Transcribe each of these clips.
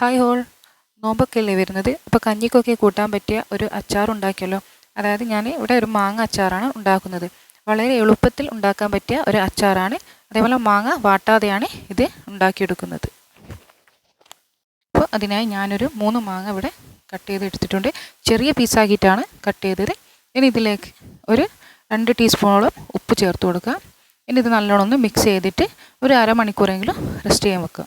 Hi whole നോമ്പൊക്കെ അല്ലേ വരുന്നത്? അപ്പോൾ കഞ്ഞിക്കൊക്കെ കൂട്ടാൻ പറ്റിയ ഒരു അച്ചാർ ഉണ്ടാക്കിയല്ലോ അതായത് ഞാൻ ഇവിടെ ഒരു മാങ്ങ അച്ചാറാണ് ഉണ്ടാക്കുന്നത്. വളരെ എളുപ്പത്തിൽ ഉണ്ടാക്കാൻ പറ്റിയ ഒരു അച്ചാറാണ്. അതേപോലെ മാങ്ങ വാട്ടാതെയാണ് ഇത് ഉണ്ടാക്കിയെടുക്കുന്നത്. അപ്പോൾ അതിനായി ഞാനൊരു മൂന്ന് മാങ്ങ ഇവിടെ കട്ട് ചെയ്ത് എടുത്തിട്ടുണ്ട് ചെറിയ പീസാക്കിയിട്ടാണ് കട്ട് ചെയ്തത്. ഇനി ഇതിലേക്ക് ഒരു രണ്ട് ടീസ്പൂണോളം ഉപ്പ് ചേർത്ത് കൊടുക്കുക. ഇനി ഇത് നല്ലോണം ഒന്ന് മിക്സ് ചെയ്തിട്ട് ഒരു അരമണിക്കൂറെങ്കിലും റെസ്റ്റ് ചെയ്യാൻ വെക്കുക.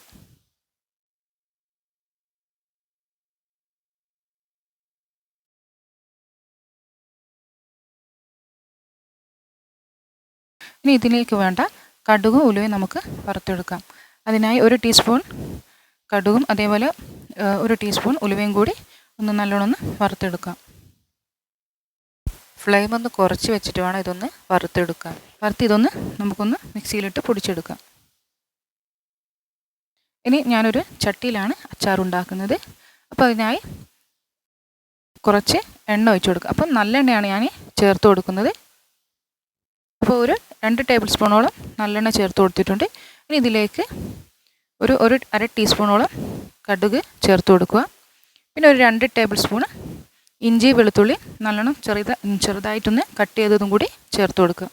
ഇനി ഇതിലേക്ക് വേണ്ട കടുകും ഉലുവയും നമുക്ക് വറുത്തെടുക്കാം. അതിനായി ഒരു ടീസ്പൂൺ കടുകും അതേപോലെ ഒരു ടീസ്പൂൺ ഉലുവയും കൂടി ഒന്ന് നല്ലോണം വറുത്തെടുക്കാം. ഫ്ലെയിം ഒന്ന് കുറച്ച് വെച്ചിട്ട് വേണം ഇതൊന്ന് വറുത്തെടുക്കാം വറുത്ത് ഇതൊന്ന് നമുക്കൊന്ന് മിക്സിയിലിട്ട് പൊടിച്ചെടുക്കാം. ഇനി ഞാനൊരു ചട്ടിയിലാണ് അച്ചാർ ഉണ്ടാക്കുന്നത് അപ്പോൾ അതിനായി കുറച്ച് എണ്ണ ഒഴിച്ചു കൊടുക്കുക അപ്പം നല്ലെണ്ണയാണ് ഞാൻ ചേർത്ത് കൊടുക്കുന്നത്. അപ്പോൾ ഒരു രണ്ട് ടേബിൾ സ്പൂണോളം നല്ലെണ്ണ ചേർത്ത് കൊടുത്തിട്ടുണ്ട്. ഇനി ഇതിലേക്ക് ഒരു ഒരു അര ടീസ്പൂണോളം കടുക് ചേർത്ത് കൊടുക്കുക. പിന്നെ ഒരു രണ്ട് ടേബിൾ സ്പൂണ് ഇഞ്ചി വെളുത്തുള്ളി നല്ലോണം ചെറുത ചെറുതായിട്ടൊന്ന് കട്ട് ചെയ്തതും കൂടി ചേർത്ത് കൊടുക്കുക.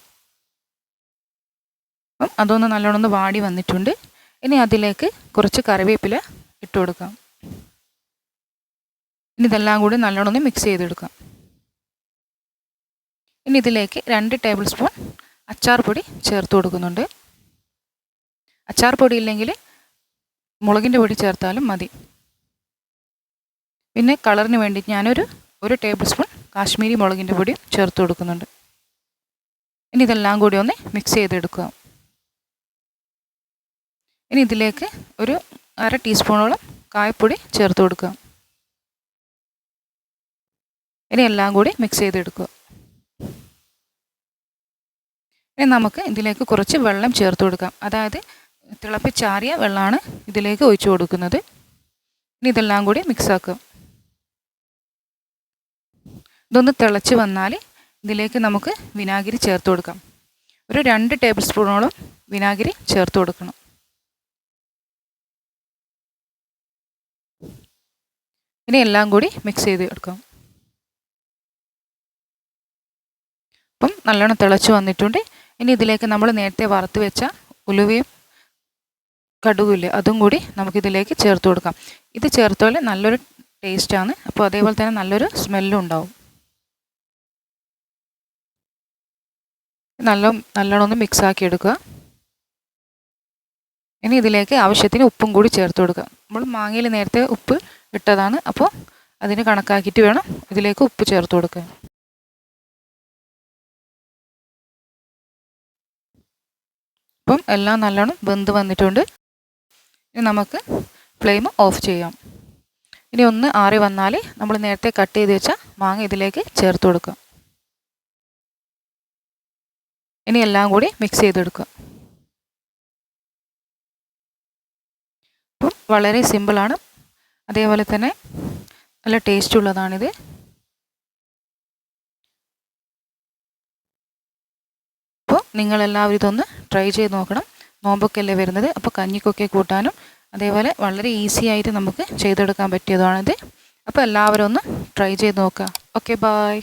അപ്പം അതൊന്ന് നല്ലോണം ഒന്ന് വാടി വന്നിട്ടുണ്ട്. ഇനി അതിലേക്ക് കുറച്ച് കറിവേപ്പില ഇട്ട് കൊടുക്കാം. ഇനി ഇതെല്ലാം കൂടി നല്ലോണം ഒന്ന് മിക്സ് ചെയ്തെടുക്കാം. ഇനി ഇതിലേക്ക് രണ്ട് ടേബിൾ സ്പൂൺ അച്ചാർ പൊടി ചേർത്ത് കൊടുക്കുന്നുണ്ട്. അച്ചാർ പൊടി ഇല്ലെങ്കിൽ മുളകിന്റെ പൊടി ചേർത്താലും മതി. പിന്നെ കളറിന് വേണ്ടി ഞാനൊരു ഒരു ടേബിൾ സ്പൂൺ കാശ്മീരി മുളകിന്റെ പൊടി ചേർത്ത് കൊടുക്കുന്നുണ്ട്. ഇനി ഇതെല്ലാം കൂടി ഒന്ന് മിക്സ് ചെയ്തെടുക്കുക. ഇനി ഇതിലേക്ക് ഒരു അര ടീസ്പൂണോളം കായപ്പൊടി ചേർത്ത് കൊടുക്കുക. ഇനി എല്ലാം കൂടി മിക്സ് ചെയ്തെടുക്കുക. ഇനി നമുക്ക് ഇതിലേക്ക് കുറച്ച് വെള്ളം ചേർത്ത് കൊടുക്കാം. അതായത് തിളപ്പിച്ചാറിയ വെള്ളമാണ് ഇതിലേക്ക് ഒഴിച്ചു കൊടുക്കുന്നത്. ഇനി ഇതെല്ലാം കൂടി മിക്സ് ആക്കുക ഇതൊന്ന് തിളച്ച് വന്നാൽ ഇതിലേക്ക് നമുക്ക് വിനാഗിരി ചേർത്ത് കൊടുക്കാം. ഒരു രണ്ട് ടേബിൾ സ്പൂണോളം വിനാഗിരി ചേർത്ത് കൊടുക്കണം. ഇനി എല്ലാം കൂടി മിക്സ് ചെയ്ത് എടുക്കാം. അപ്പം നല്ലോണം തിളച്ച് വന്നിട്ടുണ്ട്. ഇനി ഇതിലേക്ക് നമ്മൾ നേരത്തെ വറുത്ത് വെച്ച ഉലുവയും കടുകില്ലേ അതും കൂടി നമുക്കിതിലേക്ക് ചേർത്ത് കൊടുക്കാം. ഇത് ചേർത്തോലെ നല്ലൊരു ടേസ്റ്റാണ് അപ്പോൾ അതേപോലെ തന്നെ നല്ലൊരു സ്മെല്ലും ഉണ്ടാവും. നല്ല നല്ലോണം ഒന്ന് മിക്സ് ആക്കി എടുക്കുക. ഇനി ഇതിലേക്ക് ആവശ്യത്തിന് ഉപ്പും കൂടി ചേർത്ത് കൊടുക്കുക. നമ്മൾ മാങ്ങയിൽ നേരത്തെ ഉപ്പ് ഇട്ടതാണ്. അപ്പോൾ അതിന് കണക്കാക്കിയിട്ട് വേണം ഇതിലേക്ക് ഉപ്പ് ചേർത്ത് കൊടുക്കാൻ. അപ്പം എല്ലാം നല്ലോണം വെന്ത് വന്നിട്ടുണ്ട്. ഇനി നമുക്ക് ഫ്ലെയിം ഓഫ് ചെയ്യാം. ഇനി ഒന്ന് ആറി വന്നാൽ നമ്മൾ നേരത്തെ കട്ട് ചെയ്ത് വെച്ച മാങ്ങ ഇതിലേക്ക് ചേർത്ത് കൊടുക്കുക. ഇനി എല്ലാം കൂടി മിക്സ് ചെയ്തെടുക്കുക അപ്പം വളരെ സിമ്പിളാണ് അതേപോലെ തന്നെ നല്ല ടേസ്റ്റ് ഉള്ളതാണിത്. അപ്പോൾ നിങ്ങളെല്ലാവരും ഇതൊന്ന് ട്രൈ ചെയ്ത് നോക്കണം. നോമ്പൊക്കെ അല്ലേ വരുന്നത്. അപ്പോൾ കഞ്ഞിക്കൊക്കെ കൂട്ടാനും അതേപോലെ വളരെ ഈസി ആയിട്ട് നമുക്ക് ചെയ്തെടുക്കാൻ പറ്റിയതാണിത്. അപ്പോൾ എല്ലാവരും ഒന്ന് ട്രൈ ചെയ്ത് നോക്കുക. Okay bye